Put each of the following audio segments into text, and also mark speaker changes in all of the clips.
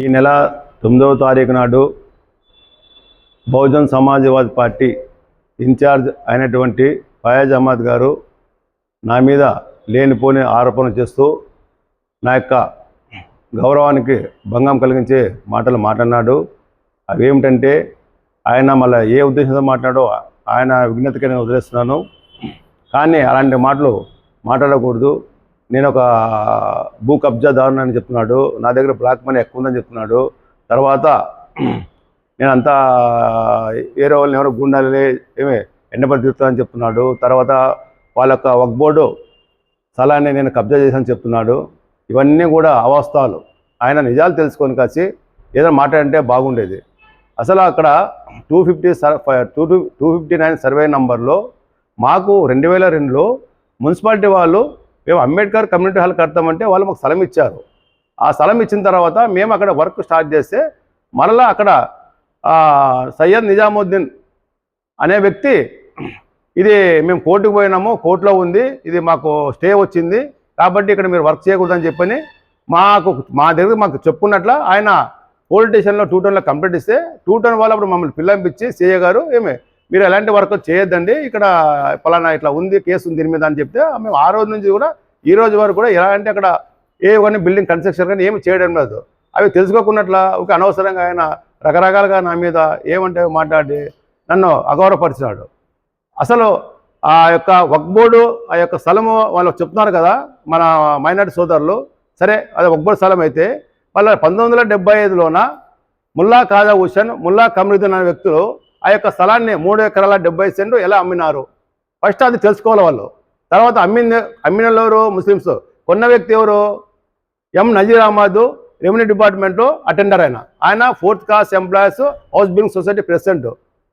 Speaker 1: ఈ నెల తొమ్మిదవ తారీఖు నాడు బహుజన్ సమాజ్వాద్ పార్టీ ఇన్ఛార్జ్ అయినటువంటి ఫయాజ్ అహ్మద్ గారు నా మీద లేనిపోని ఆరోపణ చేస్తూ నా యొక్క గౌరవానికి భంగం కలిగించే మాటలు మాట్లాడినాడు. అవేమిటంటే ఆయన మళ్ళీ ఏ ఉద్దేశంతో మాట్లాడో ఆయన విజ్ఞతకి నేను వదిలేస్తున్నాను. కానీ అలాంటి మాటలు మాట్లాడకూడదు. నేను ఒక భూ కబ్జాదారుని అని చెప్తున్నాడు. నా దగ్గర బ్లాక్ మనీ ఎక్కువ ఉందని చెప్తున్నాడు. తర్వాత నేను అంతా వేరే వాళ్ళని ఎవరో గుండాలే ఏమే ఎండబడి తిరుగుతానని చెప్తున్నాడు. తర్వాత వాళ్ళ యొక్క వక్ బోర్డు స్థలాన్ని నేను కబ్జా చేశానని చెప్తున్నాడు. ఇవన్నీ కూడా అవాస్తాలు ఆయన నిజాలు తెలుసుకొని కాసి ఏదైనా మాట్లాడంటే బాగుండేది. అసలు అక్కడ two fifty sir two two two fifty nine survey నంబర్లో మాకు రెండు వేల రెండులో మున్సిపాలిటీ వాళ్ళు మేము అంబేద్కర్ కమ్యూనిటీ హాల్ కడతామంటే వాళ్ళు మాకు స్థలం ఇచ్చారు. ఆ స్థలం ఇచ్చిన తర్వాత మేము అక్కడ వర్క్ స్టార్ట్ చేస్తే మరలా అక్కడ సయ్యద్ నిజాముద్దీన్ అనే వ్యక్తి ఇది మేము కోర్టుకు పోయినాము కోర్టులో ఉంది ఇది మాకు స్టే వచ్చింది కాబట్టి ఇక్కడ మీరు వర్క్ చేయకూడదని చెప్పని మాకు మా దగ్గర మాకు చెప్పుకున్నట్ల ఆయన పోలీస్ స్టేషన్లో టూ టన్లో కంప్లీట్ ఇస్తే టూ టన్ వాళ్ళు అప్పుడు మమ్మల్ని పిల్లంపించి సీఏ గారు ఏమే మీరు ఎలాంటి వర్క్ చేయొద్దండి. ఇక్కడ పలానా ఇట్లా ఉంది కేసు ఉంది దీని మీద అని చెప్తే మేము ఆ రోజు నుంచి కూడా ఈ రోజు వరకు కూడా ఎలాంటి అక్కడ ఏ కానీ బిల్డింగ్ కన్స్ట్రక్షన్ కానీ ఏమి చేయడం లేదు. అవి తెలుసుకోకున్నట్ల ఒక అనవసరంగా ఆయన రకరకాలుగా నా మీద ఏమంటే మాట్లాడి నన్ను అగౌరవపరిచినాడు. అసలు ఆ యొక్క వక్ బోర్డు ఆ యొక్క స్థలము వాళ్ళు చెప్తున్నారు కదా మన మైనార్టీ సోదరులు సరే అది వక్ బోర్డు స్థలం అయితే వాళ్ళ పంతొమ్మిది వందల డెబ్బై ఐదులోన ముల్లా కాజా హుషన్ ముల్లా కమరుద్దీన్ అనే వ్యక్తులు ఆ యొక్క స్థలాన్ని మూడు ఎకరాల డెబ్బై సెంటు ఎలా అమ్మినారు? ఫస్ట్ అది తెలుసుకోవాలి వాళ్ళు. తర్వాత అమ్మింది అమ్మిన ఎవరు ముస్లిమ్స్. కొన్న వ్యక్తి ఎవరు? ఎం నజీర్ అహ్మద్ రెవెన్యూ డిపార్ట్మెంట్లో అటెండర్ ఆయన. ఆయన fourth class employees house building society president.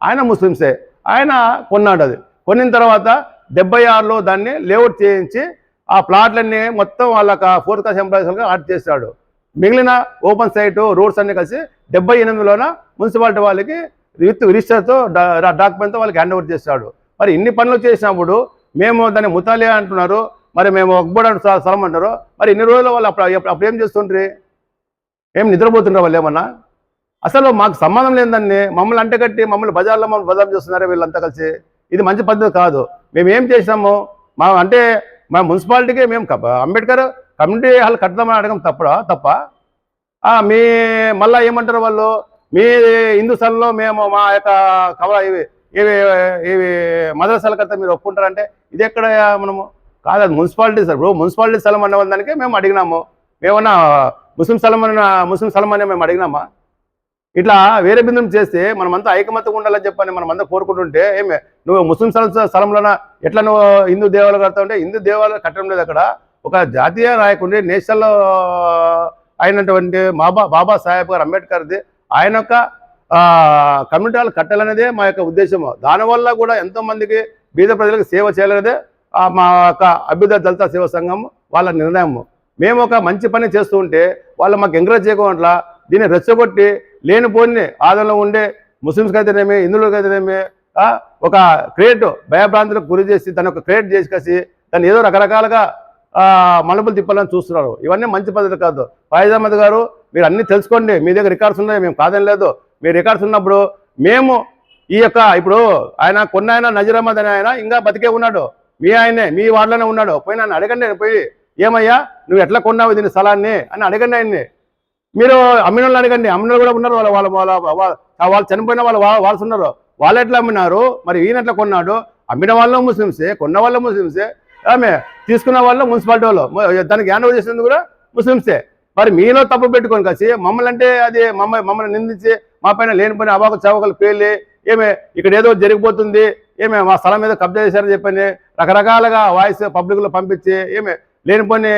Speaker 1: ఆయన ముస్లిమ్సే. ఆయన కొన్నాడు అది. కొనిన తర్వాత డెబ్బై ఆరులో దాన్ని లేఅవుట్ చేయించి ఆ ప్లాట్లన్నీ మొత్తం వాళ్ళకి ఫోర్త్ క్లాస్ ఎంప్లాయీస్గా ఆర్ట్ చేశాడు. మిగిలిన ఓపెన్ సైట్ రోడ్స్ అన్ని కలిసి డెబ్బై ఎనిమిదిలోన మున్సిపాలిటీ వాళ్ళకి విత్ రిజిస్టర్తో డాక్యుమెంట్తో వాళ్ళకి హ్యాండ్ ఓవర్ చేశాడు మరి ఇన్ని పనులు చేసినప్పుడు మేము దాన్ని ముతాలియా అంటున్నారు మరి మేము ఒక్కబడి స్థలం అంటారు మరి ఇన్ని రోజులు వాళ్ళు అప్పుడు అప్పుడు అప్పుడు ఏం చేస్తుండ్రి? ఏం నిద్రపోతుండ్రు వాళ్ళు ఏమన్నా? అసలు మాకు సంబంధం లేదండి మమ్మల్ని అంటగట్టి మమ్మల్ని బజార్లో మమ్మల్ని బజార్ చేస్తున్నారు వీళ్ళంతా కలిసి? ఇది మంచి పద్ధతి కాదు. మేము ఏం చేసినాము? మా అంటే మా మున్సిపాలిటీకి మేము అంబేద్కర్ కమ్యూనిటీ హాల్ కడదామని అడగం తప్పడా తప్ప మీ మళ్ళీ ఏమంటారు వాళ్ళు? మీ హిందూ మేము మా యొక్క కవ ఇవి ఇవి ఇవి మదరసాల మీరు ఒప్పుకుంటారంటే ఇది ఎక్కడ మనము? కాదు అది మున్సిపాలిటీ సార్. ఇప్పుడు మున్సిపాలిటీ స్థలం అన్న దానికే మేము అడిగినాము. మేమన్నా ముస్లిం స్థలం అన్న ముస్లిం స్థలం అనే మేము అడిగినామా? ఇట్లా వేరే బిందం చేస్తే మనమంతా ఐకమత్యం ఉండాలని చెప్పని మనమంతా కోరుకుంటుంటే ఏమే? నువ్వు ముస్లిం స్థలం స్థలంలోన? ఎట్లా నువ్వు హిందూ దేవాలయాలు కడతావు అంటే హిందూ దేవాలయాలు కట్టడం లేదు అక్కడ. ఒక జాతీయ నాయకుడి నేషనల్ అయినటువంటి బాబా బాబా సాహెబ్ గారు అంబేద్కర్ది ఆయన యొక్క కమ్యూనిటీ హాల్ కట్టాలనేదే మా యొక్క ఉద్దేశము. దానివల్ల కూడా ఎంతోమందికి బీద ప్రజలకు సేవ చేయాలనేదే మా యొక్క అభ్యుదయ దళిత సేవ సంఘం వాళ్ళ నిర్ణయము. మేము ఒక మంచి పని చేస్తూ ఉంటే వాళ్ళు మాకు ఎంకరేజ్ చేయకుండా దీన్ని రెచ్చగొట్టి లేనిపోని ఆదంలో ఉండే ముస్లిమ్స్కి అయితేనేమి హిందువులకి అయితేనేమి ఒక క్రియేట్ భయభ్రాంతులకు గురి చేసి తన ఒక క్రియేట్ చేసి దాన్ని ఏదో రకరకాలుగా మలుపులు తిప్పాలని చూస్తున్నారు. ఇవన్నీ మంచి పద్ధతి కాదు. ఫైజ్ అహ్మద్ గారు మీరు అన్ని తెలుసుకోండి. మీ దగ్గర రికార్డ్స్ ఉన్నాయి మేము కాదని లేదు. మీ రికార్డ్స్ ఉన్నప్పుడు మేము ఈ యొక్క ఇప్పుడు ఆయన కొన్న ఆయన నజీర్ అహ్మద్ అనే ఆయన ఇంకా బతికే ఉన్నాడు. మీ ఆయనే మీ వార్డులోనే ఉన్నాడు. పోయిన ఆయన అడగండి పోయి ఏమయ్యా నువ్వు ఎట్లా కొన్నావు దీని స్థలాన్ని అని అడగండి ఆయన్ని. మీరు అమ్మినోళ్ళు అడగండి. అమ్మిన వాళ్ళు కూడా ఉన్నారు వాళ్ళ వాళ్ళ వాళ్ళ వాళ్ళ- వాళ్ళు చనిపోయిన వాళ్ళు వాళ్ళు ఉన్నారు. వాళ్ళు ఎట్లా అమ్మినారు? మరి ఈయన ఎట్లా కొన్నాడు? అమ్మిన వాళ్ళు ముస్లిమ్సే కొన్న వాళ్ళు ముస్లిమ్సే ఆమె తీసుకున్న వాళ్ళు మున్సిపాలిటీ వాళ్ళు. దానికి హ్యాండ్ ఓవర్ చేసినందుకు కూడా ముస్లిమ్సే. మరి మీలో తప్పు పెట్టుకొని కలిసి మమ్మల్ని అంటే అది మమ్మ మమ్మల్ని నిందించి మా పైన లేనిపోయిన అవాకు చవకలు పేర్లి ఏమే ఇక్కడ ఏదో జరిగిపోతుంది ఏమే మా స్థలం మీద కబ్జా చేశారని చెప్పని రకరకాలుగా వాయిస్ పబ్లిక్లో పంపించి ఏమే లేనిపోని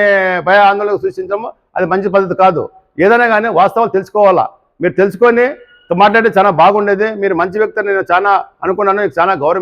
Speaker 1: భయ ఆందోళన సృష్టించము అది మంచి పద్ధతి కాదు. ఏదైనా కానీ వాస్తవాలు తెలుసుకోవాలా? మీరు తెలుసుకొని మాట్లాడితే చాలా బాగుండేది. మీరు మంచి వ్యక్తి నేను చాలా అనుకున్నాను చాలా గౌరవం